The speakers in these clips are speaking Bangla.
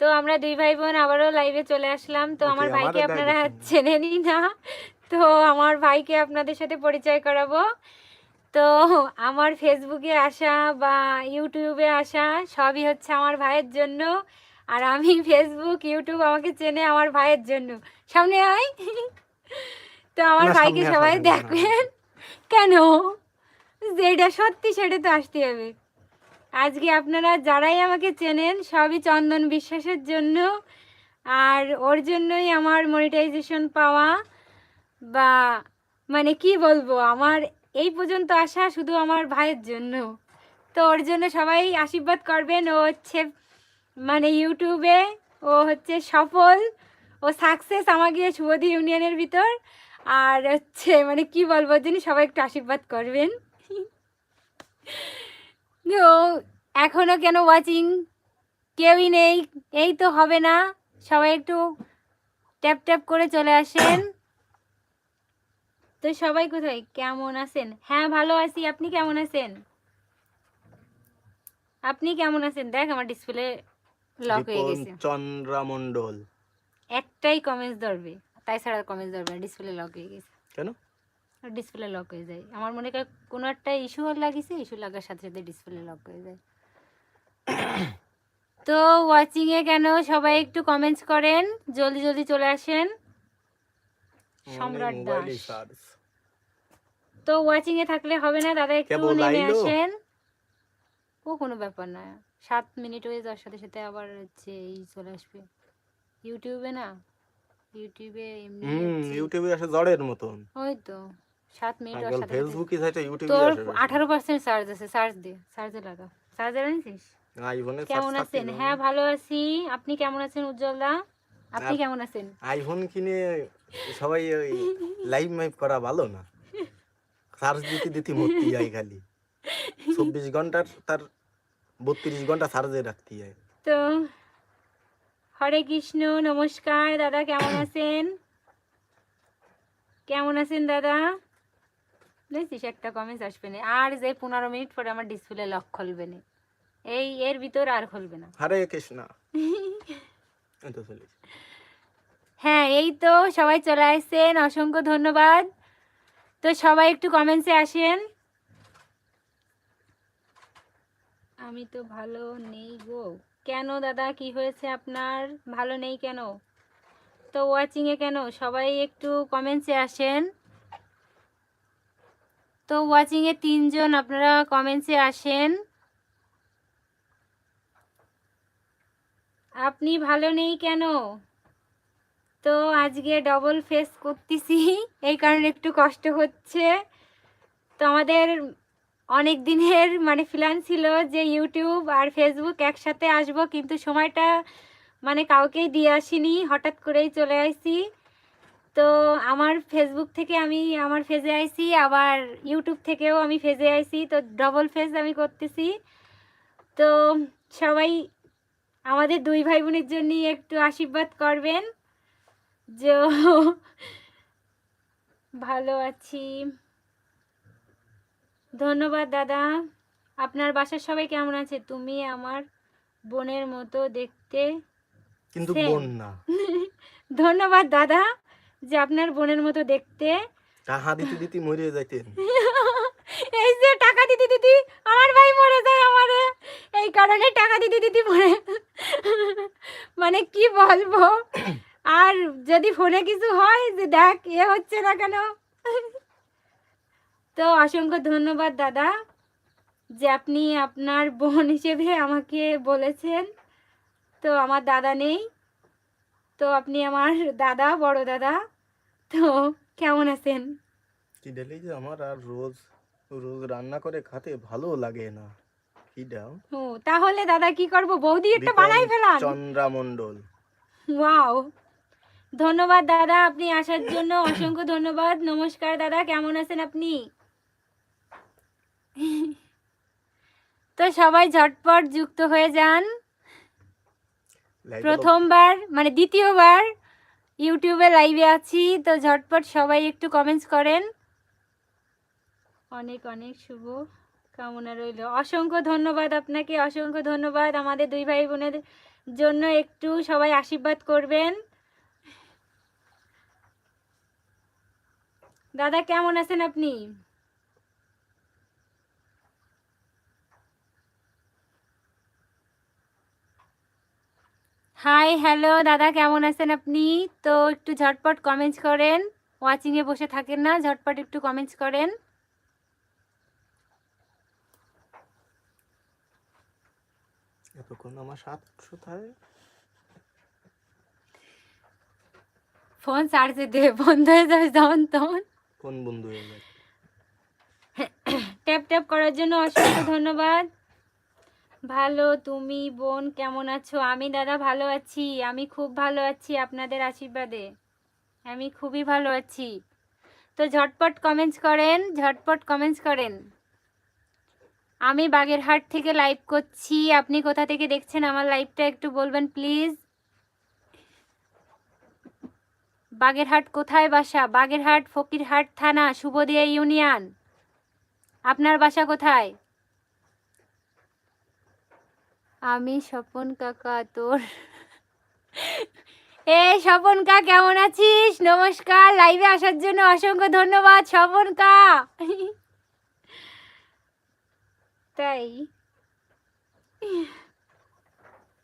তো আমরা দুই ভাই বোন আবারও লাইভে চলে আসলাম। তো আমার ভাইকে আপনারা এ। চেনেনই না তো আমার ভাইকে আপনাদের সাথে পরিচয় করাবো। তো আমার ফেসবুকে আসা বা ইউটিউবে আসা সবই হচ্ছে আমার ভাইয়ের জন্য। আর আমি ফেসবুক ইউটিউব আমাকে চেনে আমার ভাইয়ের জন্য। সামনে আয়। তো আমার ভাইকে সবাই দেখবেন। কেন? যেটা সত্যি সেটা তো আসতে হবে। আজকে আপনারা যারাই আমাকে চেনেন, সবই চন্দন বিশ্বাসের জন্য। আর ওর জন্যই আমার মনিটাইজেশন পাওয়া বা মানে কি বলব, আমার এই পর্যন্ত আসা শুধু আমার ভাইয়ের জন্য। তো ওর জন্য সবাই আশীর্বাদ করবেন। ও হচ্ছে মানে ইউটিউবে ও হচ্ছে সফল। ও সাকসেস আমাকে শুভদি ইউনিয়নের ভিতর। আর হচ্ছে মানে কি বলব জন্য সবাই একটু আশীর্বাদ করবেন। তো এখনও কেন ওয়াচিং কেউই নেই এই তো হবে না। সবাই একটু ট্যাপ ট্যাপ করে চলে আসেন। তো সবাই কোথায়? কেমন আছেন? হ্যাঁ ভালো আছি। আপনি কেমন আছেন? আপনি কেমন আছেন? দেখ আমার ডিসপ্লে লক হয়ে গেছে। চন্দ্রামণ্ডল একটাই কমেন্টস ধরবে। তাই ছাড়া কমেন্টস ধরবে ডিসপ্লে লক হয়ে গেছে। কেন? ডিসপ্লে লক হয়ে যায়। আমার মনে হয় কোনো একটা ইস্যু লাগিয়েছে ইস্যু লাগার সাথে সাথে ডিসপ্লে লক হয়ে যায়। তো ওয়াচিংয়ে কেন সবাই একটু কমেন্টস করেন জলদি জলদি চলে আসেন। সম্রাট দাস। তো ওয়াচিংয়ে থাকলে হবে না দাদা একটু নেমে আসেন। ও কোনো ব্যাপার না। সাত মিনিট হয়ে যাওয়ার সাথে সাথে আবার হচ্ছে এই চলে আসবে। ইউটিউবে না? ইউটিউবে এমনি ইউটিউবে আসে জড়ের মতন। ওই তো। সাত মিনিট সাথে ফেসবুকে সাইটে ইউটিউবে তোর আসে আঠারো পার্সেন্ট চার্জ আছে চার্জ দে চার্জে লাগা। চার্জার আইফোনে কেমন আছেন? হ্যাঁ ভালো আছি। আপনি কেমন আছেন উজ্জ্বলদা? আপনি কেমন আছেন? আইফোন কিনে সবাই ওই লাইভ মাইভ করা ভালো না? চার্জ দিতে দিতে মরতে যায় খালি। চব্বিশ ঘণ্টার তার বত্রিশ ঘণ্টা চার্জে রাখতে যায়। তো হরে কৃষ্ণ নমস্কার। দাদা কেমন আছেন? কেমন আছেন দাদা? দেখছিস একটা কমেন্টস আসবে না। আর যে পনেরো মিনিট পরে আমার ডিসপ্লে লক খুলবে না। এই এর ভিতর আর খুলবে না। হরে কৃষ্ণ। হ্যাঁ এই তো সবাই চলে আসছেন। অসংখ্য ধন্যবাদ। তো সবাই একটু কমেন্টসে আসেন। আমি তো ভালো নেই গো। কেন দাদা? কি হয়েছে আপনার? ভালো নেই কেন? তো ওয়াচিংয়ে কেন? সবাই একটু কমেন্টসে আসেন। তো ওয়াচিংয়ে তিনজন আপনারা কমেন্টসে আসেন। আপনি ভালো নেই কেন? তো আজকে ডবল ফেস করতেছি, এই কারণে একটু কষ্ট হচ্ছে। তো আমাদের অনেক দিনের মানে প্ল্যান ছিল যে ইউটিউব আর ফেসবুক একসাথে আসব, কিন্তু সময়টা মানে কাউকেই দিয়ে আসিনি, হঠাৎ করেই চলে আসি। তো আমার ফেসবুক থেকে আমি আমার ফেজে আইছি আবার ইউটিউব থেকেও আমি ফেজে আইছি তো ডবল ফেজ আমি করতেছি। তো সবাই আমাদের দুই ভাই বোনের জন্য একটু আশীর্বাদ করবেন। যে ভালো আছি। ধন্যবাদ দাদা। আপনার বাসার সবাই কেমন আছে? তুমি আমার বোনের মতো দেখতে কিন্তু বোন না। ধন্যবাদ দাদা। যে আপনার বোনের মতো দেখতে। টাহা দিতে দিতে মরে যাইতেন এই যে টাকা দিতে দিতে আমার ভাই মরে যায় আমারে। এই কারণে টাকা দিতে দিতে মরে। মানে কি বলব? আর যদি ফোনে কিছু হয় যে দেখ এ হচ্ছে না কেন? তো অসংখ্য ধন্যবাদ দাদা যে আপনি আপনার বোন হিসেবে আমাকে বলেছেন। তো আমার দাদা নেই। তো আপনি আমার দাদা বড় দাদা। তো কেমন আছেন? কি যে আমার আর রোজ রোজ রান্না করে খেতে ভালো লাগে না। কি দাও ও তাহলে দাদা কি করব? বৌদি একটা বানাই ফেলান। চন্দ্রামণ্ডল। ওয়াও। ধন্যবাদ দাদা আপনি আসার জন্য। অসংখ্য ধন্যবাদ। নমস্কার দাদা কেমন আছেন আপনি? তো সবাই ঝটপট যুক্ত হয়ে যান। প্রথমবার মানে দ্বিতীয়বার ইউটিউবে লাইভে আছি তো ঝটপট সবাই একটু কমেন্টস করেন। অনেক অনেক শুভ কামনা রইল। অসংখ্য ধন্যবাদ আপনাকে অসংখ্য ধন্যবাদ আমাদের দুই ভাই বোনের জন্য একটু সবাই আশীর্বাদ করবেন। দাদা কেমন আছেন আপনি? হাই হ্যালো দাদা কেমন আছেন আপনি? তো একটু ঝটপট কমেন্টস করেন। ওয়াচিংয়ে বসে থাকেন না ঝটপট একটু কমেন্টস করেন। এতক্ষণ আমার সাতশো ফোন চার্জে দে বন্ধ হয়ে যাবে যেমন তখন। কোন বন্ধু হয়ে যায় ট্যাপ ট্যাপ করার জন্য অসংখ্য ধন্যবাদ। ভালো, তুমি, বোন কেমন আছো? আমি দাদা ভালো আছি। আমি খুব ভালো আছি আপনাদের আশীর্বাদে। আমি খুবই ভালো আছি। তো ঝটপট কমেন্টস করেন, ঝটপট কমেন্টস করেন। আমি বাগেরহাট থেকে লাইভ করছি। আপনি কোথা থেকে দেখছেন আমার লাইভটা একটু বলবেন প্লিজ বাগেরহাট কোথায় বাসা? বাগেরহাট, ফকিরহাট থানা, শুভদিয়া ইউনিয়ন। আপনার বাসা কোথায়? আমি স্বপন কাকা তোর এ স্বপন কা, কেমন আছিস? নমস্কার। লাইভে আসার জন্য অসংখ্য ধন্যবাদ, স্বপন কা। তাই?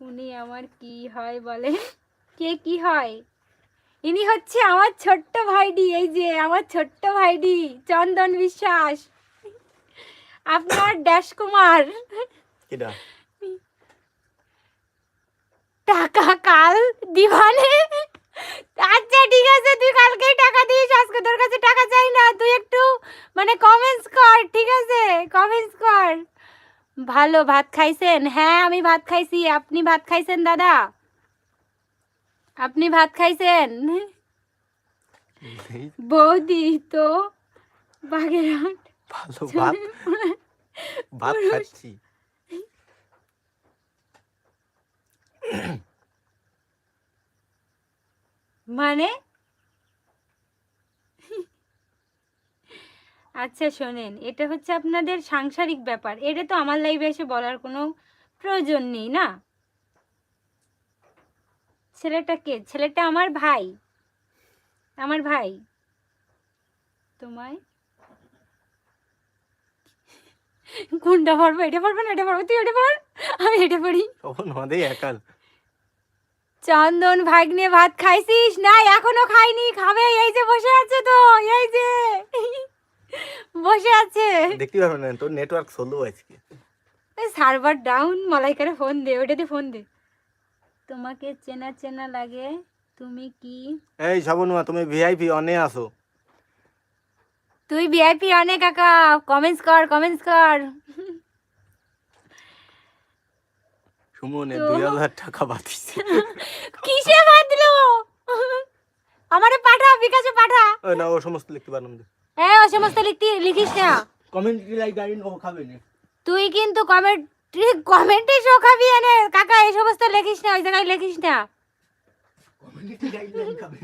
উনি আমার কি হয় বলে কে কি হয়? ইনি হচ্ছে আমার ছোট্ট ভাইডি, এই যে আমার ছোট্ট ভাইডি, চন্দন বিশ্বাস। আপনার ড্যাশ কুমার। টাকা কাল দিবানে? আচ্ছা ঠিক আছে তুই কালকে টাকা দিস আজকে তোর কাছে টাকা চাই না তুই একটু মানে কমেন্টস কর ঠিক আছে? কমেন্টস কর। ভালো ভাত খাইছেন? হ্যাঁ আমি ভাত খাইছি। আপনি ভাত খাইছেন দাদা? আপনি ভাত খাইছেন? বৌদি তো বাগেরহাট ভালো ভাত। ভাত খাচ্ছি। মানে? আচ্ছা শোনেন, এটা হচ্ছে আপনাদের সাংসারিক ব্যাপার। এটা তো আমার লাইভে এসে বলার কোনো প্রয়োজন নেই, না? ছেলেটা কে? ছেলেটা আমার ভাই। আমার ভাই। তোমায়? কোনটা পারব এটা পারব না, এটা পারব তুই এটা পার আমি তখন আমাদের একাল। চন্দন ভাগ্নে ভাত খাইছিস? না এখনও খাইনি। খাবে এই যে বসে আছে তো এই যে। বসে আছে। দেখতে পারবে না তোর নেটওয়ার্ক স্লো আজকে। সার্ভার ডাউন মালাইকারে ফোন দে ওটাতে ফোন দে। তোমাকে চেনা চেনা লাগে তুমি কি? এই সবনুয়া তুমি ভিআইপি অনে আসো তুই ভিআইপি অনেক কাকা। কমেন্টস কর কমেন্টস কর। সুমনে দুই হাজার টাকা বাতিছে কিসে বাঁধলো? আমারে পাঠা বিকাশে পাঠা। ওই না ও সমস্ত লিখতে পারলাম হ্যাঁ ও সমস্ত লিখতে লিখিস না। কমেন্ট লাইক গাড়ি ও খাবে না। তুই কিন্তু কমেন্ট কমেন্টে শোকাবি এনে কাকা এই সমস্ত লিখিস না ওই জায়গায় লিখিস না। কমেন্ট গাইডলাইন খাবে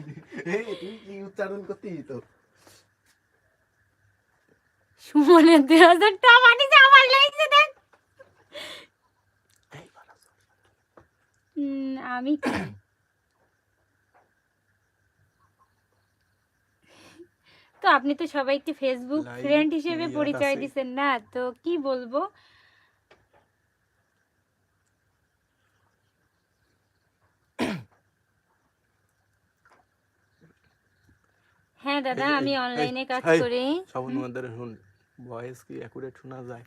এই তুই কি উচ্চারণ তো? সুমনের দুই হাজার টাকা পাঠিয়েছে আমার লেগেছে দেখ। আমি তো আপনি তো সবাইকে ফেসবুক ফ্রেন্ড হিসেবে পরিচয়। দিছেন না তো কি বলব? হ্যাঁ দাদা আমি অনলাইনে কাজ করি। সবনুয়াদের শুন ভয়েস কি অ্যাকুরেট শোনা যায়?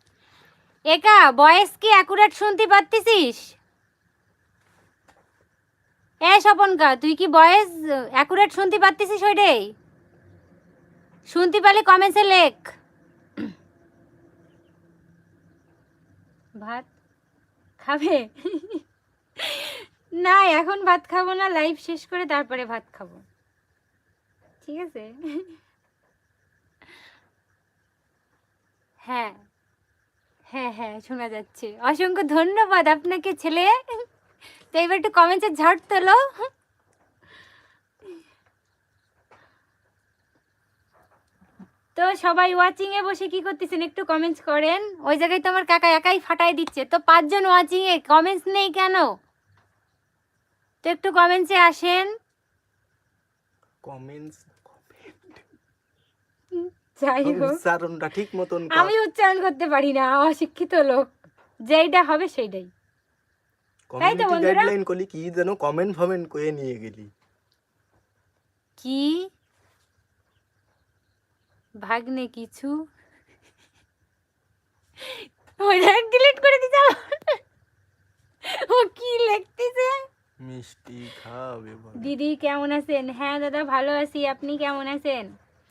একা বয়েস কি অ্যাকুরেট শুনতে পারতেছিস? এ স্বপনকা, তুই কি বয়েস অ্যাকুরেট শুনতে পারতেছিস ওইটাই? শুনতে পারলে কমেন্টসে লেখ। ভাত খাবে? না, এখন ভাত খাব না লাইভ শেষ করে তারপরে ভাত খাব। ঠিক আছে? হ্যাঁ। হ্যাঁ হ্যাঁ শোনা যাচ্ছে। অসংখ্য ধন্যবাদ আপনাকে, ছেলে। তো এবার একটু কমেন্টে ঝড় তোলো। তো সবাই ওয়াচিং এ বসে কি করতেছেন একটু কমেন্টস করেন। ওই জায়গায় তো আমার কাকা একাই ফাটাই দিচ্ছে। তো পাঁচজন ওয়াচিং এ কমেন্টস নেই কেন? তো একটু কমেন্টসে আসেন। কমেন্টস যাই হোক। উচ্চারণটা ঠিক মতন আমি উচ্চারণ করতে পারি না অশিক্ষিত লোক। যেইটা হবে সেইটাই। কমিউনিটি গাইডলাইন করলি কি যেন কমেন্ট ফমেন্ট করে নিয়ে গেলি। কি? ভাগ্নে কিছু? ডিলিট করে দিতে ও কি লিখতেছে? মিষ্টি খাবে দিদি কেমন আছেন? হ্যাঁ দাদা ভালো আছি। আপনি কেমন আছেন?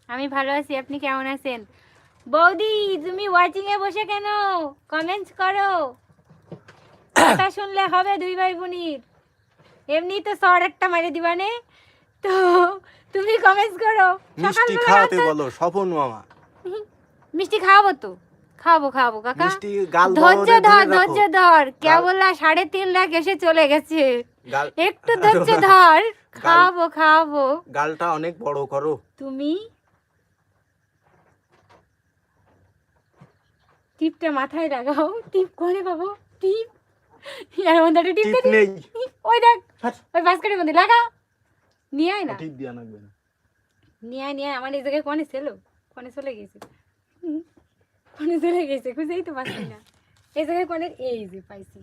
আমি ভালো আছি আপনি কেমন আছেন? বৌদি তুমি ওয়াচিং এ বসে কেন? কমেন্টস করো। কথা শুনলে হবে দুই ভাই বোনির। এমনি তো শর্ট একটা মারে দিবানে। তো তুমি কমেন্টস করো। মিষ্টি খাওয়াতে বলো স্বপন মামা। মিষ্টি খাওয়াবো তো। খাব খাব কাকা। মিষ্টি গাল ধৈর্য ধর ধরে ধৈর্য ধর। কেবলা সাড়ে তিন লাখ এসে চলে গেছে। একটু ধৈর্য ধর। খাওয়াবো খাওয়াবো। গালটা অনেক বড় করো। তুমি? টিপটা মাথায় লাগাও। টিপ করে বাবু টিপ। এর মধ্যে একটা টিপ টিপ নেই ওই দেখ ওই বাস্কেটের মধ্যে লাগা নিয়ে আয় না টিপ দিয়া লাগবে না নিয়ে আয় নিয়ে আমার এই জায়গায় কনে ছিল কনে চলে গেছে কনে চলে গেছে খুঁজেই তো পাচ্ছি না এই জায়গায় কনে এই যে পাইছি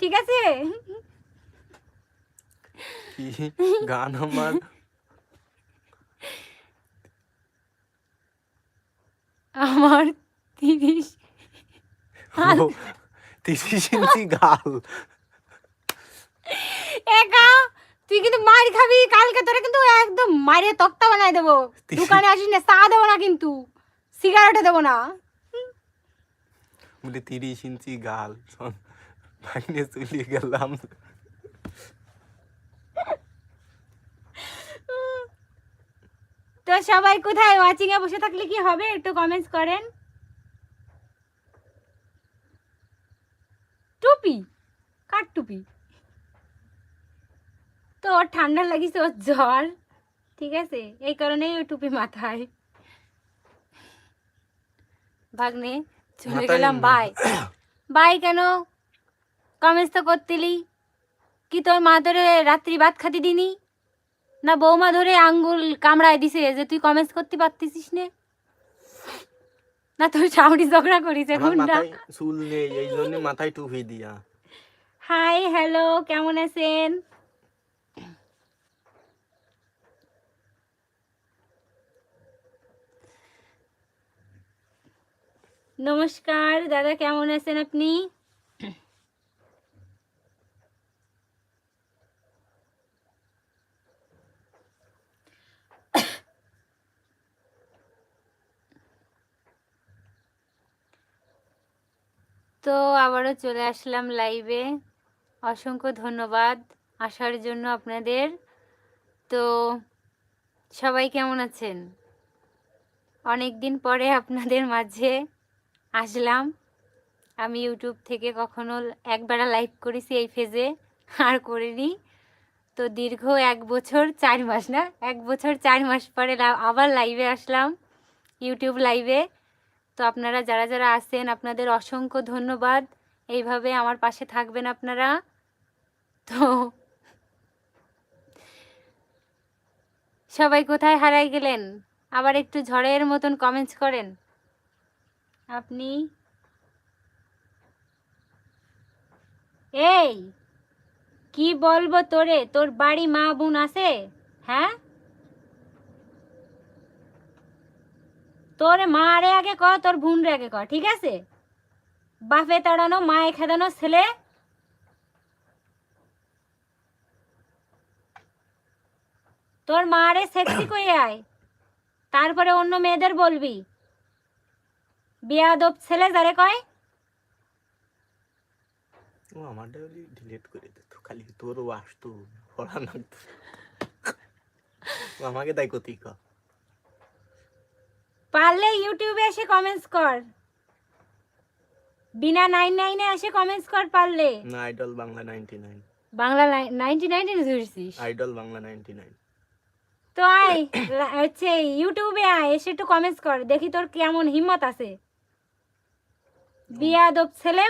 ঠিক আছে গান আমার আমার তিরিশ তিরিশ ইঞ্চি গাল। একা তুই কিন্তু মার খাবি কালকে তোরা কিন্তু একদম মারে তক্তা বানাই দেবো। দোকানে আসিস না চা দেবো না কিন্তু সিগারেটও দেবো না। বলে তিরিশ ইঞ্চি গাল শোন, ভাইনে চলে গেলাম। তো সবাই কোথায়? ওয়াচিং এ বসে থাকলে কি হবে? একটু কমেন্টস করেন। টুপি? কার টুপি? তো ওর ঠান্ডা লাগিছে ওর জ্বর ঠিক আছে? এই কারণেই ওই টুপি মাথায়। ভাগ্নে চলে গেলাম। বাই। বাই কেন? কমেন্টস তো করতিলি? কি তোর মা ধরে রাত্রি ভাত খাতি দিনি? না বৌমা ধরে আঙ্গুল কামড়ায় দিছে যে তুই কমেন্টস করতে পারতিস নে? না তোর সামনে ঝগড়া করিস গুন্ডা এখন চুল নেই এই জন্য মাথায় টুপি দিয়া। হাই হ্যালো কেমন আছেন? নমস্কার দাদা কেমন আছেন আপনি? তো আবারও চলে আসলাম লাইভে অসংখ্য ধন্যবাদ আসার জন্য আপনাদের। তো সবাই কেমন আছেন? অনেক দিন পরে আপনাদের মাঝে আসলাম। আমি ইউটিউব থেকে কখনো একবেলা লাইভ করেছি এই ফেজে আর করিনি। তো দীর্ঘ এক বছর চার মাস না, এক বছর চার মাস পরে আবার লাইভে আসলাম। ইউটিউব লাইভে তো আপনারা যারা যারা আসেন আপনাদের অসংখ্য ধন্যবাদ। এইভাবে আমার পাশে থাকবেন আপনারা। তো সবাই কোথায় হারাই গেলেন? আবার একটু ঝড়ের মতন কমেন্টস করেন। আপনি? এই, কি বলব তোরে? তোর বাড়ি মা বোন আছে? হ্যাঁ? তোর মা রে আগে ক তোর বোন রে আগে ক ঠিক আছে? বাপে তাড়ানো, মায়ে খেদানো, ছেলে তোর মা রে সেক্সি কই আয়? তারপরে অন্য মেয়েদের বলবি। বিয়াদব ছেলে যারে কয়? ও আমারটা ডিলিট করে দিত খালি তোরও আসতো পড়া ও আমাকে তাই কতি ক পারলে ইউটিউবে এসে কমেন্টস কর। বিনা নাইন নাইনে এসে কমেন্টস কর পারলে। না idol Bangla ninety nine Bangla ninety নাইনে ধরছিস। আইডল বাংলা নাইনটি নাইন তো আয় হচ্ছে ইউটিউবে আয় এসে একটু কমেন্টস কর দেখি তোর কেমন হিম্মত আছে। বিয়াদব ছেলে